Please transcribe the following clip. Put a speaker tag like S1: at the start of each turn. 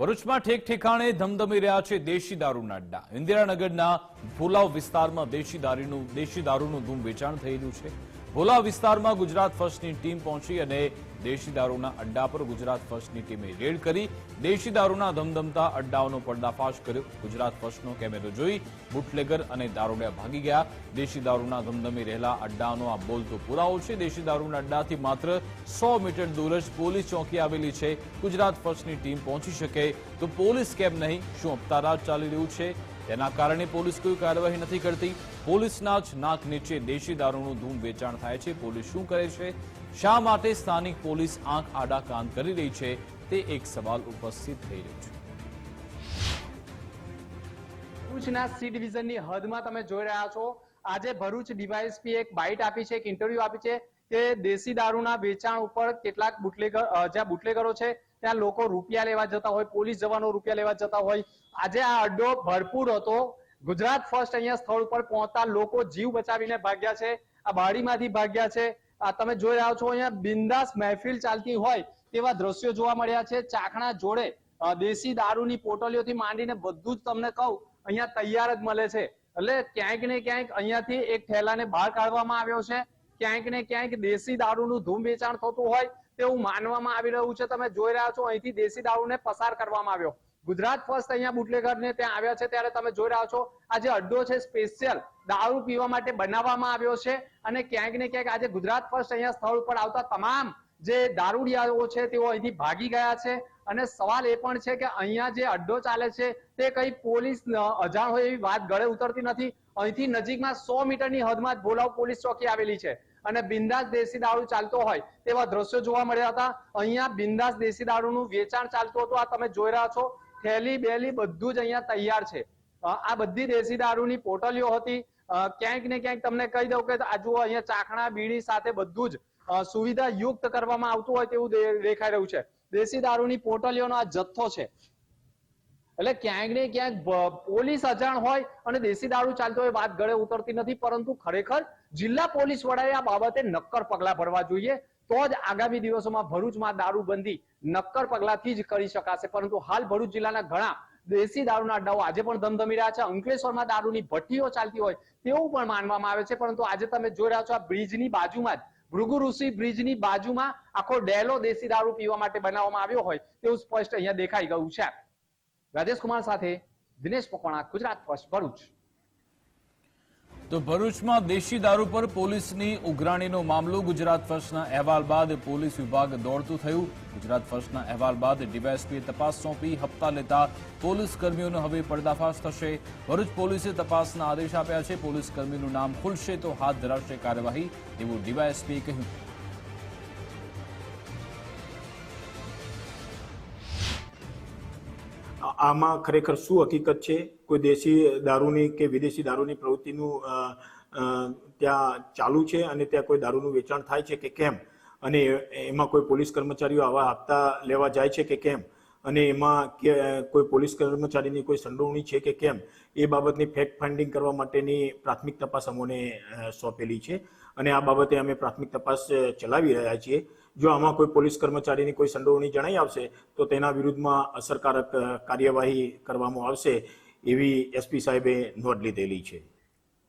S1: ભરૂચમાં ઠેક ઠેકાણે ધમધમી રહ્યા છે દેશી દારૂના અડ્ડા. ઇન્દિરાનગરના ભોલાવ વિસ્તારમાં દેશી દારૂનું દેશી દારૂનું ધૂમ વેચાણ થયેલું છે. ભોલાવ વિસ્તારમાં ગુજરાત ફર્સ્ટની ટીમ પહોંચી અને દેશી દારૂના અડ્ડા પર ગુજરાત ફર્સ્ટની ટીમે રેડ કરી. દેશી દારૂના ધમધમતા અડ્ડાઓનો પર્દાફાશ કર્યો. ગુજરાત ફર્સ્ટનો કેમેરો જોઈ બુટલેગર અને દારૂડિયા ભાગી ગયા. દેશી દારૂના ધમધમી રહેલા અડ્ડાનો આ બોલતો પુરાવો છે. દેશી દારૂના અડ્ડાથી માત્ર સો મીટર દૂર જ પોલીસ ચોકી આવેલી છે. ગુજરાત ફર્સ્ટની ટીમ પહોંચી શકે તો પોલીસ કેમ નહીં? શું અપતારાજ ચાલી રહ્યું છે? તેના કારણે પોલીસ કોઈ કાર્યવાહી નથી કરતી. પોલીસના જ નાક નીચે દેશી દારૂનું ધૂમ વેચાણ થાય છે. પોલીસ શું કરે છે? શા માટે સ્થાનિક પોલીસ આંખ આડા કાન કરી રહી છે તે એક સવાલ ઉપસ્થિત થઈ રહ્યો છે.
S2: ભરૂચના સી ડિવિઝનની હદમાં તમે જોઈ રહ્યા છો, આજે ભરૂચ ડીવાયએસપી એક બાઇટ આપી છે, એક ઇન્ટરવ્યુ આપી છે કે દેશી દારૂના વેચાણ ઉપર કેટલાક બુટલેગર જ્યાં બુટલેગરો છે, ત્યાં લોકો રૂપિયા લેવા જતા હોય, પોલીસ જવાનો રૂપિયા લેવા જતા હોય. આજે આ અડ્ડો ભરપૂર હતો. ગુજરાત ફર્સ્ટ અહીંયા સ્થળ ઉપર પહોંચતા લોકો જીવ બચાવીને ભાગ્યા છે, આ બાડીમાંથી ભાગ્યા છે. તમે જોઈ રહ્યા છો અહીંયા બિંદાસ મહેફિલ ચાલતી હોય તેવા દ્રશ્યો જોવા મળ્યા છે. ચાખણા જોડે દેશી દારૂની પોટલીઓથી માંડીને બધું જ તમને કહું, અહીંયા તૈયાર જ મળે છે. એટલે ક્યાંક ને ક્યાંક અહીંયાથી એક થેલાને બહાર કાઢવામાં આવ્યો છે. ક્યાંક ને ક્યાંક દેશી દારૂનું ધૂમ વેચાણ થતું હોય તેવું માનવામાં આવી રહ્યું છે. તમે જોઈ રહ્યા છો, અહીંથી દેશી દારૂને પસાર કરવામાં આવ્યો. ગુજરાત ફર્સ્ટ અહીંયા બુટલેગર ને ત્યાં આવ્યા છે. ત્યારે તમે જોઈ રહ્યા છો, આ જે અડ્ડો છે, સ્પેશિયલ દારૂ પીવા માટે બનાવવામાં આવ્યો છે અને ક્યાંક ને ક્યાંક આજે ગુજરાત ફર્સ્ટ અહીંયા સ્થળ ઉપર આવતા તમામ જે દારૂડિયાઓ છે તેઓ અહીંથી ભાગી ગયા છે. અને સવાલ એ પણ છે કે અહીંયા જે અડ્ડો ચાલે છે તે કઈ પોલીસ અજાણ હોય એવી વાત ગળે ઉતરતી નથી. અહીંથી નજીકમાં સો મીટરની હદમાં ભોલાવ પોલીસ ચોકી આવેલી છે. અને બિંદાસ દેશી દારૂ ચાલતો હોય તેવા દ્રશ્યો જોવા મળ્યા હતા. અહીંયા બિંદાસ દેશી દારૂનું વેચાણ ચાલતું હતું. આ તમે જોઈ રહ્યા છો. થેલી, બેલી બધું જ અહીંયા તૈયાર છે. આ બધી દેશી દારૂની પોટલીઓ હતી. ક્યાંક ને ક્યાંક તમને કહી દઉં કે આ જુઓ, અહીંયા ચાખણા બીડી સાથે બધું જ સુવિધા યુક્ત કરવામાં આવતું હોય તેવું દેખાઈ રહ્યું છે. દેશી દારૂની પોટલીઓનો આ જથ્થો છે. એટલે ક્યાંક ને ક્યાંક પોલીસ અજાણ હોય અને દેશી દારૂ ચાલતો હોય, વાત ગળે ઉતરતી નથી, પરંતુ ખરેખર જિલ્લા પોલીસ વડાએ આ બાબતે નક્કર પગલા ભરવા જોઈએ. તો જ આગામી દિવસોમાં ભરૂચમાં દારૂબંધી નક્કર પગલાથી જ કરી શકાશે. પરંતુ હાલ ભરૂચ જિલ્લાના ઘણા દેશી દારૂના અડ્ડાઓ આજે પણ ધમધમી રહ્યા છે. અંકલેશ્વરમાં દારૂની ભઠ્ઠીઓ ચાલતી હોય તેવું પણ માનવામાં આવે છે. પરંતુ આજે તમે જોઈ રહ્યા છો આ બ્રિજની બાજુમાં જ, ભૃગુ ઋષિ બ્રિજની બાજુમાં આખો ડેલો દેશી દારૂ પીવા માટે બનાવવામાં આવ્યો હોય તેવું સ્પષ્ટ અહીંયા દેખાઈ ગયું છે. રાજેશ કુમાર સાથે દિનેશ મકવાણા ગુજરાત ફર્સ્ટ ભરૂચ.
S1: તો ભરૂચમાં દેશી દારૂ પર પોલીસની ઉઘરાણીનો મામલો. ગુજરાત ફર્સ્ટના અહેવાલ બાદ પોલીસ વિભાગ દોડતું થયું. ગુજરાત ફર્સ્ટના અહેવાલ બાદ ડીવાયએસપીએ તપાસ સોંપી. હપ્તા લેતા પોલીસ કર્મીઓનો હવે પર્દાફાશ થશે. ભરૂચ પોલીસે તપાસના આદેશ આપ્યા છે. પોલીસ કર્મીનું નામ ખુલશે તો હાથ ધરાશે કાર્યવાહી, એવું ડીવાયએસપીએ કહ્યું.
S3: આમાં ખરેખર શું હકીકત છે? કોઈ દેશી દારૂની કે વિદેશી દારૂની પ્રવૃત્તિનું ત્યાં ચાલુ છે અને ત્યાં કોઈ દારૂનું વેચાણ થાય છે કે કેમ? અને એમાં કોઈ પોલીસ કર્મચારીઓ આવા હપ્તા લેવા જાય છે કે કેમ? અને એમાં કે કોઈ પોલીસ કર્મચારીની કોઈ સંડોવણી છે કે કેમ, એ બાબતની ફેક્ટ ફાઇન્ડિંગ કરવા માટેની પ્રાથમિક તપાસ અમોને સોંપેલી છે. અને આ બાબતે અમે પ્રાથમિક તપાસ ચલાવી રહ્યા છીએ. જો આમાં કોઈ પોલીસ કર્મચારીની કોઈ સંડોવણી જણાઈ આવશે, તો તેના વિરુદ્ધમાં અસરકારક કાર્યવાહી કરવામાં આવશે એવી એસપી સાહેબે નોંધ લીધેલી છે.